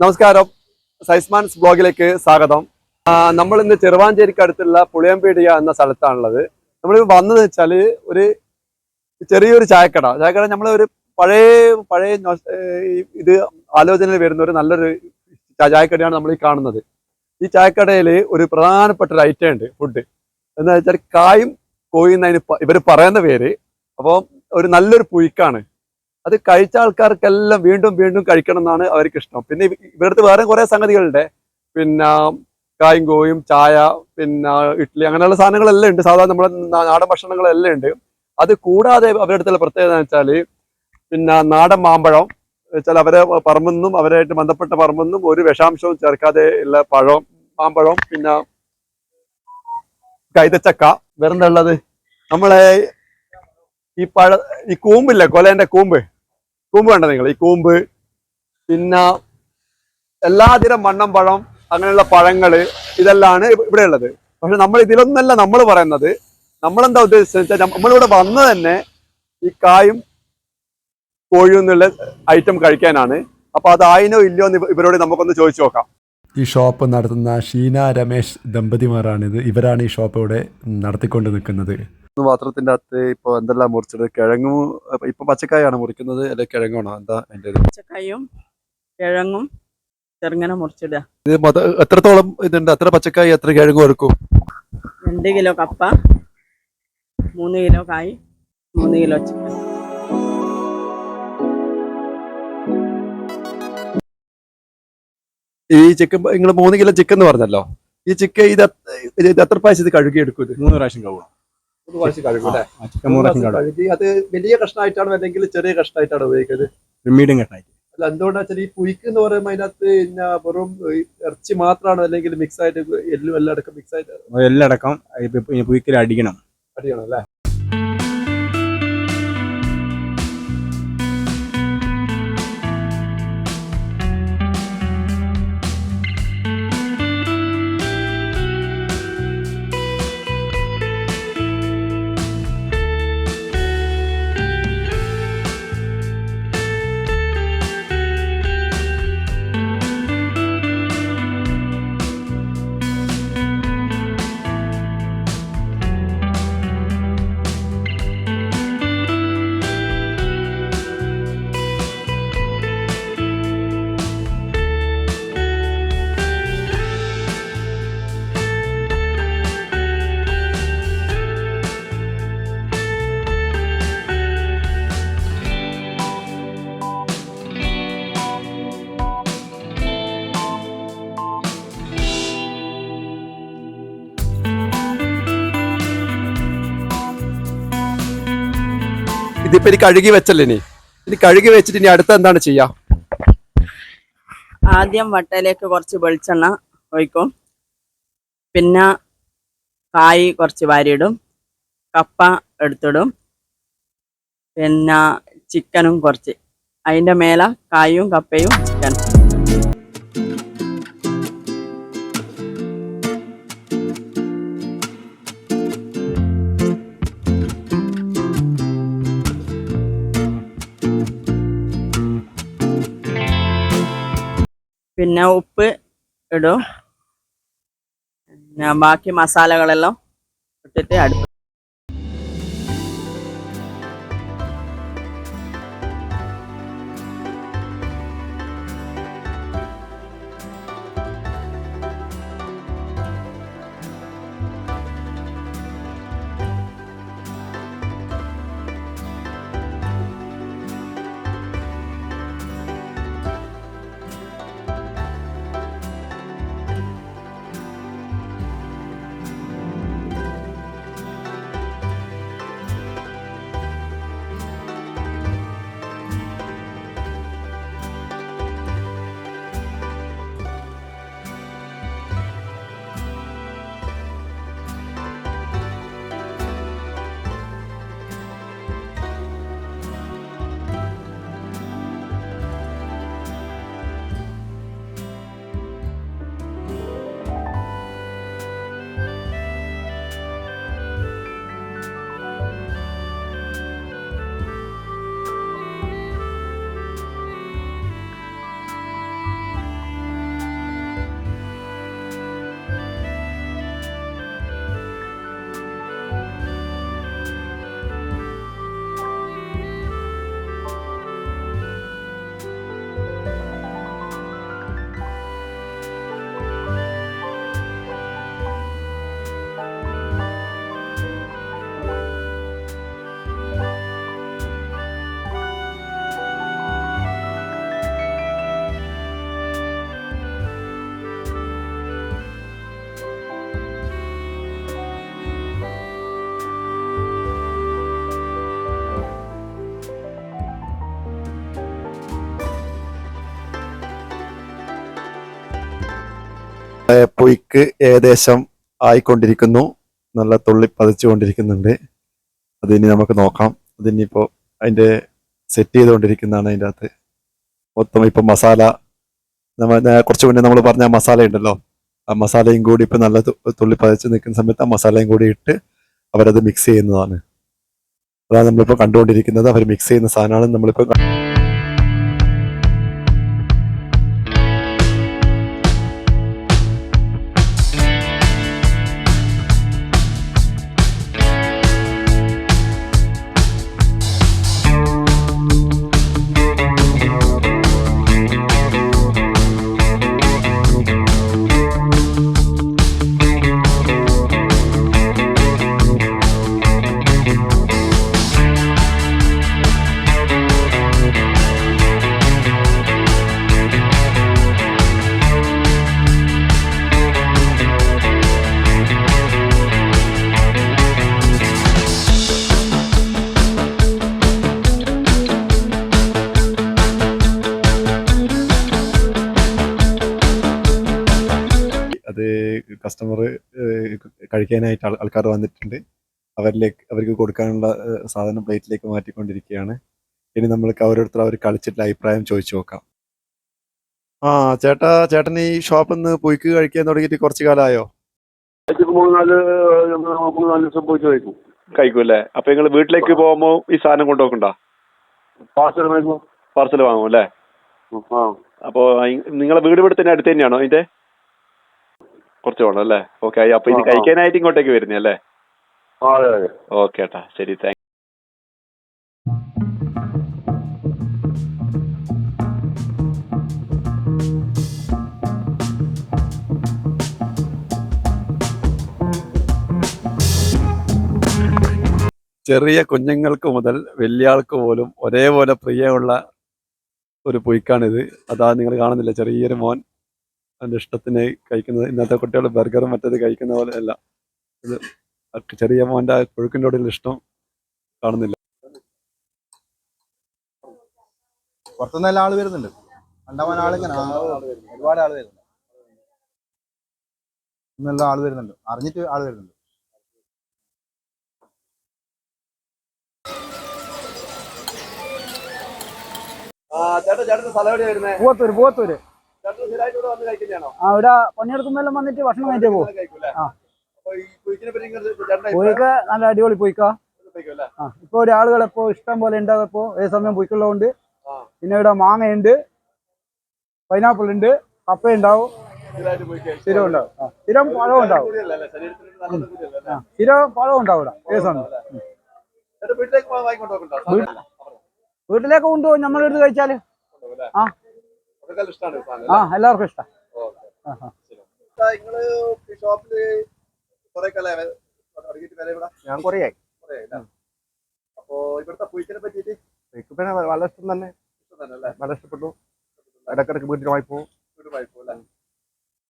നമസ്കാരം. സൈസ്മാൻസ് ബ്ലോഗിലേക്ക് സ്വാഗതം. നമ്മൾ ഇന്ന് ചെറുവാഞ്ചേരിക്ക് അടുത്തുള്ള പുളിയമ്പേടിയ എന്ന സ്ഥലത്താണുള്ളത്. നമ്മൾ വന്നത് വെച്ചാൽ ഒരു ചെറിയൊരു ചായക്കട. ചായക്കട നമ്മൾ ഒരു പഴയ പഴയ ഇത് ആലോചനയിൽ വരുന്ന ഒരു നല്ലൊരു ചായക്കടയാണ് നമ്മൾ ഈ കാണുന്നത്. ഈ ചായക്കടയിൽ ഒരു പ്രധാനപ്പെട്ട ഒരു ഐറ്റം ഉണ്ട് ഫുഡ് എന്താ വെച്ചാൽ കായും കോയി എന്നതിന് ഇവർ പറയുന്ന പേര്. അപ്പോൾ ഒരു നല്ലൊരു പുഴുക്കാണ്. അത് കഴിച്ച ആൾക്കാർക്കെല്ലാം വീണ്ടും വീണ്ടും കഴിക്കണം എന്നാണ് അവർക്ക് ഇഷ്ടം പിന്നെ ഇവിടുത്തെ വേറെ കുറെ സംഗതികളുണ്ട്. പിന്നെ കായും കോയും ചായ പിന്നെ ഇഡ്ഡലി അങ്ങനെയുള്ള സാധനങ്ങളെല്ലാം ഉണ്ട്. സാധാരണ നമ്മുടെ നാടൻ ഭക്ഷണങ്ങളെല്ലാം ഉണ്ട്. അത് കൂടാതെ അവരുടെ അടുത്തുള്ള പ്രത്യേകത എന്ന് വെച്ചാൽ പിന്നെ നാടൻ മാമ്പഴം. വെച്ചാൽ അവരെ പറമ്പെന്നും അവരായിട്ട് ബന്ധപ്പെട്ട പറമ്പെന്നും ഒരു വിഷാംശവും ചേർക്കാതെ ഉള്ള പഴം മാമ്പഴം പിന്നെ കൈതച്ചക്ക. വേറെന്താ ഉള്ളത്? നമ്മളെ ഈ പഴ ഈ കൂമ്പില്ലേ കൊലേന്റെ കൂമ്പ്? കൂമ്പ് വേണ്ട നിങ്ങൾ ഈ കൂമ്പ്. പിന്നെ എല്ലാതരം മണ്ണം പഴം അങ്ങനെയുള്ള പഴങ്ങൾ ഇതെല്ലാമാണ് ഇവിടെ ഉള്ളത് പക്ഷെ നമ്മൾ ഇതിലൊന്നല്ല നമ്മൾ പറയുന്നത്. നമ്മളെന്താ ഉദ്ദേശിച്ചത് നമ്മളിവിടെ വന്ന് തന്നെ ഈ കായും കോഴിയും എന്നുള്ള ഐറ്റം കഴിക്കാനാണ്. അപ്പൊ അത് ആയിനോ ഇല്ലയോ എന്ന് ഇവരോട് നമുക്കൊന്ന് ചോദിച്ചു നോക്കാം. ഈ ഷോപ്പ് നടത്തുന്ന ഷീന രമേശ് ദമ്പതിമാരാണിത്. ഇവരാണ് ഈ ഷോപ്പ് ഇവിടെ നടത്തിക്കൊണ്ട് നിൽക്കുന്നത്. പാത്രത്തിന്റെ അകത്ത് ഇപ്പൊ എന്തെല്ലാം മുറിച്ചത്? കിഴങ്ങും ഇപ്പൊ പച്ചക്കായാണ് മുറിക്കുന്നത് അല്ലെ? കിഴങ്ങാണോ? എന്താ എന്റെ പച്ചക്കായും കിഴങ്ങും ചെറുങ്ങനെ മുറിച്ചിടുക. ഇത് മൊത്ത- എത്രത്തോളം ഇതുണ്ട്? എത്ര പച്ചക്കായി എത്ര കിഴങ്ങ് വെറുക്കും? രണ്ട് കിലോ കപ്പ മൂന്ന് കിലോ കായ് മൂന്ന് കിലോ ചിക്കൻ. ഈ ചിക്കൻ നിങ്ങൾ മൂന്ന് കിലോ ചിക്കൻ എന്ന് പറഞ്ഞല്ലോ? ഈ ചിക്കൻ ഇത് എത്ര- പ്രാവശ്യം ഇത് കഴുകി എടുക്കും ഇത്? മൂന്ന് പ്രാവശ്യം കഴുകണം മൂന്ന് പ്രാവശ്യം കഴുകും അല്ലേ? ആ, ചിക്കൻ മൂന്ന് പ്രാവശ്യം കഴുകും കഴുകി. അത് വലിയ കഷ്ണമായിട്ടാണോ അല്ലെങ്കിൽ ചെറിയ കഷ്ണമായിട്ടാണോ ഉപയോഗിക്കുന്നത് മീഡിയം അല്ല എന്തുകൊണ്ടാ വെച്ചാൽ ഈ പുയ്ക്ക് എന്ന് പറയുമ്പോൾ അതിനകത്ത് പിന്നെ വെറും ഈ ഇറച്ചി മാത്രമാണോ അല്ലെങ്കിൽ മിക്സ് ആയിട്ട് എല്ലും എല്ലാം അടക്കം മിക്സ് ആയിട്ട് എല്ലാം അടക്കം പുയ്ക്കൽ അടിക്കണം. അടിക്കണം അല്ലേ? ഇതിപ്പോ ഇനി കഴുകി വെച്ചല്ലേ ഇനി? ഇനി കഴുകി വെച്ചിട്ട് ഇനി അടുത്ത എന്താണ് ചെയ്യാ? ആദ്യം വട്ടയിലേക്ക് കുറച്ച് വെളിച്ചെണ്ണ ഒഴിക്കും. പിന്നെ കായ് കുറച്ച് വാരിയിടും. കപ്പ എടുത്തിടും. പിന്നെ ചിക്കനും കുറച്ച്. അതിന്റെ മേലെ കായും കപ്പയും ചിക്കനും. പിന്നെ ഉപ്പ് ഇടും. പിന്നെ ബാക്കി മസാലകളെല്ലാം ഇട്ടിട്ട് അടുപ്പ് ഏ, പൊയ്ക്ക് ഏകദേശം ആയിക്കൊണ്ടിരിക്കുന്നു. നല്ല തുള്ളി പതിച്ചുകൊണ്ടിരിക്കുന്നുണ്ട്. അതിനി നമുക്ക് നോക്കാം. അതിനിപ്പോൾ അതിന്റെ സെറ്റ് ചെയ്തുകൊണ്ടിരിക്കുന്നതാണ് അതിന്റെ അകത്ത് മൊത്തം ഇപ്പം മസാല നമ്മൾ കുറച്ച് മുന്നേ നമ്മൾ പറഞ്ഞ മസാല ഉണ്ടല്ലോ. ആ മസാലയും കൂടി ഇപ്പം നല്ല തുള്ളി പതിച്ച് നിൽക്കുന്ന സമയത്ത് ആ മസാലയും കൂടി ഇട്ട് അവരത് മിക്സ് ചെയ്യുന്നതാണ്. അതാണ് നമ്മളിപ്പോൾ കണ്ടുകൊണ്ടിരിക്കുന്നത്. അവർ മിക്സ് ചെയ്യുന്ന സാധനമാണ് നമ്മളിപ്പോ കസ്റ്റമർ കഴിക്കാനായിട്ട് ആൾക്കാർ വന്നിട്ടുണ്ട്. അവരിലേക്ക് അവർക്ക് കൊടുക്കാനുള്ള സാധനം പ്ലേറ്റിലേക്ക് മാറ്റിക്കൊണ്ടിരിക്കുകയാണ്. ഇനി നമ്മൾക്ക് ഓരോരുത്തർ അവർ കളിച്ചിട്ടുള്ള അഭിപ്രായം ചോദിച്ചു നോക്കാം. ആ ചേട്ടാ ചേട്ടൻ ഈ ഷോപ്പിൽ നിന്ന് പൊയ്ക്ക് കഴിക്കാൻ തുടങ്ങിയിട്ട് കുറച്ച് കാലമായോ? കഴിക്കുമല്ലേ ദിവസം പോയിട്ട് കഴിക്കും. അപ്പൊ നിങ്ങൾ വീട്ടിലേക്ക് പോകുമ്പോ ഈ സാധനം കൊണ്ടുപോക്കണ്ട? പാർസൽ കഴിക്കും പാർസൽ വാങ്ങും അല്ലേ? അപ്പോ നിങ്ങളെ വീട് ഇവിടെ തന്നെ അടുത്ത് തന്നെയാണോ ഇതിന്റെ കുറച്ച് വേണം അല്ലേ? ഓക്കെ അപ്പൊ ഇത്. കഴിക്കാനായിട്ട് ഇങ്ങോട്ടേക്ക് വരുന്നേ അല്ലേ? ആ അതെ അതെ. ഓക്കെ ഏട്ടാ ശരി താങ്ക് ചെറിയ കുഞ്ഞുങ്ങൾക്ക് മുതൽ വലിയ ആൾക്ക് പോലും ഒരേപോലെ പ്രിയമുള്ള ഒരു പൊയ്ക്കാണിത്. അതാ നിങ്ങൾ കാണുന്നില്ല ചെറിയൊരു മോൻ. അതിന്റെ ഇഷ്ടത്തിന് കഴിക്കുന്നത്. ഇന്നത്തെ കുട്ടികൾ ബർഗറും മറ്റേത് കഴിക്കുന്ന പോലെ അല്ല. ഇത് ചെറിയ മോന്റെ കൊഴുക്കിന്റെ പുഴുക്കിനോടുള്ള ഇഷ്ടം കാണുന്നില്ല. പുറത്തുനിന്ന് എല്ലാ ആൾ വരുന്നുണ്ട്. കണ്ടവൻ ആളിങ്ങനെ ഒരുപാട് ആൾ വരുന്നുണ്ട്. നല്ല ആൾ വരുന്നുണ്ട്. അറിഞ്ഞിട്ട് ആൾ വരുന്നുണ്ട്. ചേട്ടാ ചേട്ടന്റെ സ്ഥലം എവിടെയാ വരുന്നത് പൂവത്തൂര് പൂവത്തൂര്. സ്ഥിരമായിട്ട് ഇവിടെ വന്ന് കഴിക്കുന്നതാണോ ആ ഇവിടെ പണിയെടുക്കുമ്പോഴെല്ലാം വന്നിട്ട് ഭക്ഷണം പോകും ആ. പറ്റി പോയിക്ക നല്ല അടിപൊളി പോയിക്ക ആ ഇപ്പൊ ഒരു ആളുകൾ ഇപ്പോ ഇഷ്ടം പോലെ ഉണ്ടാകപ്പോ ഏത് സമയം പോയിക്കുള്ളതുകൊണ്ട്. പിന്നെ ഇവിടെ മാങ്ങയുണ്ട്. പൈനാപ്പിൾ ഉണ്ട്. കപ്പ ഉണ്ടാവും സ്ഥിരം ഉണ്ടാവും. സ്ഥിരം പഴം ഉണ്ടാവും. സ്ഥിരം പഴം ഉണ്ടാവും ഇവിടെ ഏത് സമയം. വീട്ടിലേക്ക് കൊണ്ടുപോകും. നമ്മളെടുത്ത് കഴിച്ചാൽ. ആ. അതൊക്കെ ഇഷ്ടമാണ് ഈ സാധനം ആ എല്ലാവർക്കും ഇഷ്ടം. ഞാൻ കൊറേ? അപ്പൊ ഇവിടുത്തെ പുയിക്കിനെ പറ്റിയിട്ട്? വളരെ ഇഷ്ടം തന്നെ. വളരെ ഇഷ്ടപ്പെട്ടു. ഇടക്കിടക്ക് വീട്ടിൽ വായ്പോ വീട്ടിൽ വായിപ്പോ അല്ലേ?